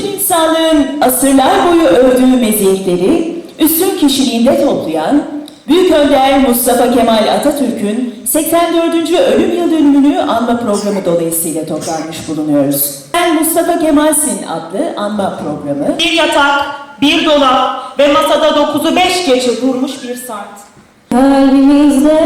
bütün insanlığın asırlar boyu övdüğü meziyetleri üstün kişiliğinde toplayan Büyük Önder Mustafa Kemal Atatürk'ün 84. ölüm yıl dönümünü anma programı dolayısıyla toplanmış bulunuyoruz. Ben Mustafa Kemal'sin adlı anma programı Bir yatak, bir dolap ve masada dokuzu beş geçe durmuş bir saat. Kalbimizde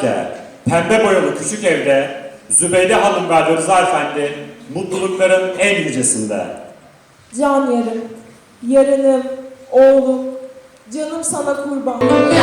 Selanik'te pembe boyalı küçük evde Zübeyde Hanım ve Rıza Efendi mutlulukların en yücesinde. Can yarım, yarınım, oğlum, canım sana kurban. Bir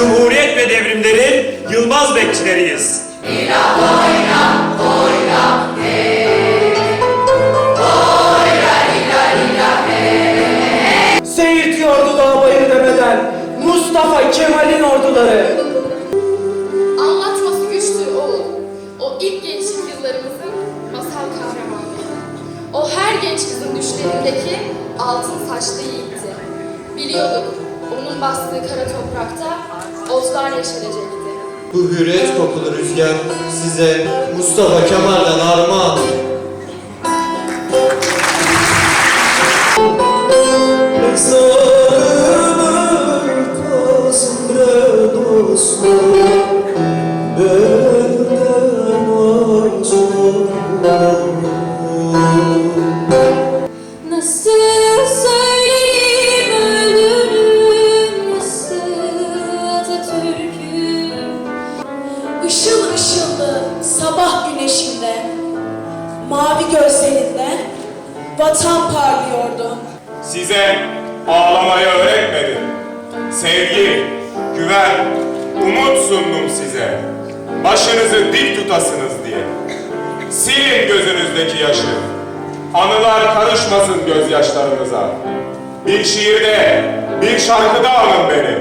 cumhuriyet ve devrimlerin yılmaz bekçileriyiz. Seyirtiyordu dağ bayır demeden Mustafa Kemal'in orduları. Anlatması güçtü oğul. O ilk gençlik yıllarımızın masal kahramanı. O her genç kızın düşlerindeki altın saçlı yiğitti. Biliyorduk onun bastığı kara toprakta otlar yeşerecekti. Bu hürriyet kokulu rüzgar size Mustafa Kemal'den armağan. Nasıl mavi gözlerinde vatan parlıyordu. Size ağlamayı öğretmedim. Sevgi, güven, umut sundum size. Başınızı dik tutasınız diye. Silin gözünüzdeki yaşı. Anılar karışmasın gözyaşlarınıza. Bir şiirde, bir şarkıda alın beni.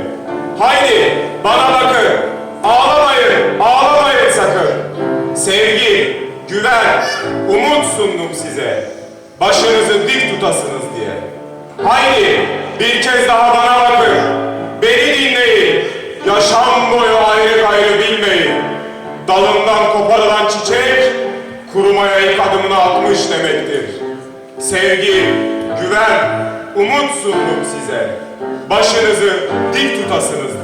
Haydi bana bakın. Ağlamayın, ağlamayın sakın. Sevgi, güven, umut sundum size. Başınızı dik tutasınız diye. Haydi bir kez daha bana bakın. Beni dinleyin. Yaşam boyu ayrı gayrı bilmeyin. Dalından koparılan çiçek kurumaya ilk adımını atmış demektir. Sevgi, güven, umut sundum size. Başınızı dik tutasınız